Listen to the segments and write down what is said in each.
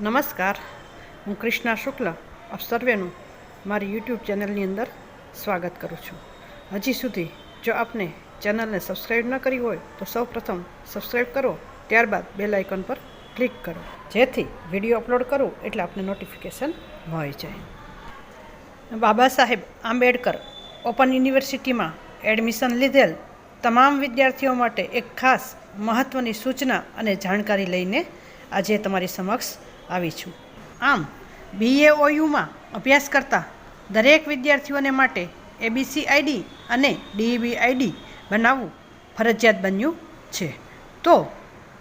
નમસ્કાર. હું કૃષ્ણા શુક્લ, આપ સર્વેનું મારી યુટ્યુબ ચેનલની અંદર સ્વાગત કરું છું. હજી સુધી જો આપને ચેનલને સબસ્ક્રાઈબ ન કરી હોય, તો સૌ પ્રથમ સબસ્ક્રાઈબ કરો, ત્યારબાદ બેલ આઇકન પર ક્લિક કરો. જેથી વીડિયો અપલોડ કરું એટલે આપને નોટિફિકેશન મળી જાય. બાબા સાહેબ આંબેડકર ઓપન યુનિવર્સિટીમાં એડમિશન લીધેલ તમામ વિદ્યાર્થીઓ માટે એક ખાસ મહત્ત્વની સૂચના અને જાણકારી લઈને આજે તમારી સમક્ષ આવી છું. આમ બીએઓયુમાં અભ્યાસ કરતા દરેક વિદ્યાર્થીઓને માટે એબીસી આઈડી અને ડીઈબી આઈડી બનાવવું ફરજિયાત બન્યું છે. તો,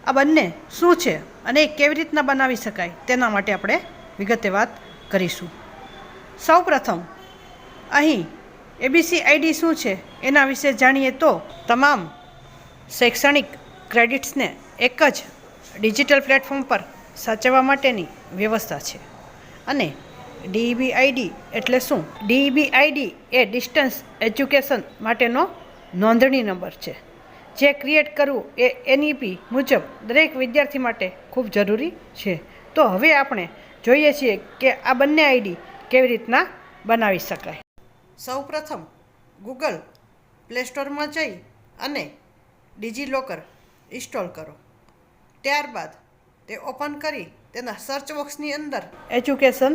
આ બંને શું છે અને કેવી રીતના બનાવી શકાય તેના માટે આપણે વિગતે વાત કરીશું. સૌ પ્રથમ અહીં એબીસી આઈડી શું છે એના વિશે જાણીએ તો તમામ શૈક્ષણિક ક્રેડિટ્સને એક જ ડિજિટલ પ્લેટફોર્મ પર સાચવવા માટેની વ્યવસ્થા છે. અને ડીબીઆઈડી એટલે શું? ડીબીઆઈડી એ ડિસ્ટન્સ એજ્યુકેશન માટેનો નોંધણી નંબર છે. જે ક્રિએટ કરવું એ એનઈપી મુજબ દરેક વિદ્યાર્થી માટે ખૂબ જરૂરી છે. તો હવે આપણે જોઈએ છીએ કે આ બંને આઈડી કેવી રીતના બનાવી શકાય. સૌપ્રથમ ગૂગલ પ્લે સ્ટોરમાં જઈ અને ડિજિલોકર ઇન્સ્ટોલ કરો. ત્યારબાદ તે ઓપન કરી તેના સર્ચ બોક્સની અંદર એજ્યુકેશન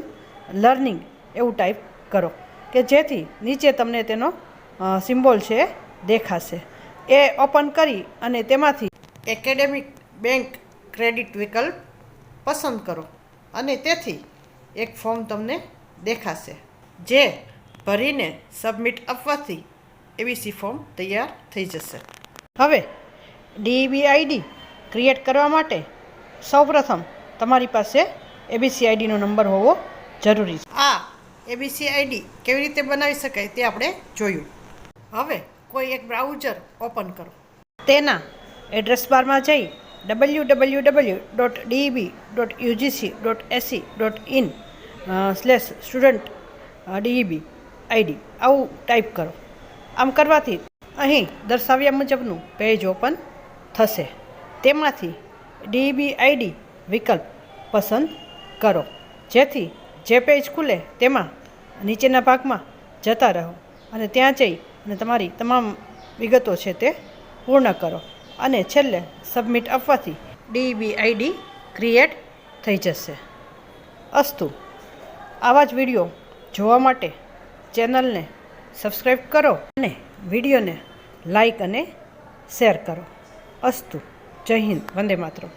લર્નિંગ એવું ટાઈપ કરો, કે જેથી નીચે તમને તેનો સિમ્બોલ છે દેખાશે. એ ઓપન કરી અને તેમાંથી એકેડેમિક બેંક ક્રેડિટ વિકલ્પ પસંદ કરો અને તેથી એક ફોર્મ તમને દેખાશે, જે ભરીને સબમિટ આપવાથી એબીસી ફોર્મ તૈયાર થઈ જશે. હવે ડીબીઆઈડી ક્રિએટ કરવા માટે સૌપ્રથમ તમારી પાસે એબીસી આઈડીનો નંબર હોવો જરૂરી છે. આ એબીસી આઈડી કેવી રીતે બનાવી શકાય તે આપણે જોયું. હવે કોઈ એક બ્રાઉઝર ઓપન કરો. તેના એડ્રેસ બારમાં જઈ W W W dot DB dot UGC dot AC dot in slash student DEB ID આવું ટાઈપ કરો. આમ કરવાથી અહીં દર્શાવ્યા મુજબનું પેજ ઓપન થશે. તેમાંથી ડીઈબી આઈડી વિકલ્પ પસંદ કરો. જેથી જે પેજ ખુલે તેમાં નીચેના ભાગમાં જતા રહો અને ત્યાં જઈ અને તમારી તમામ વિગતો છે તે પૂર્ણ કરો અને છેલ્લે સબમિટ આપવાથી ડીબીઆઈડી ક્રિએટ થઈ જશે. અસ્તુ, આવા જ વીડિયો જોવા માટે ચેનલને સબસ્ક્રાઈબ કરો અને વિડીયોને લાઈક અને શેર કરો. અસ્તુ. જય હિન્દ વંદે માતરમ.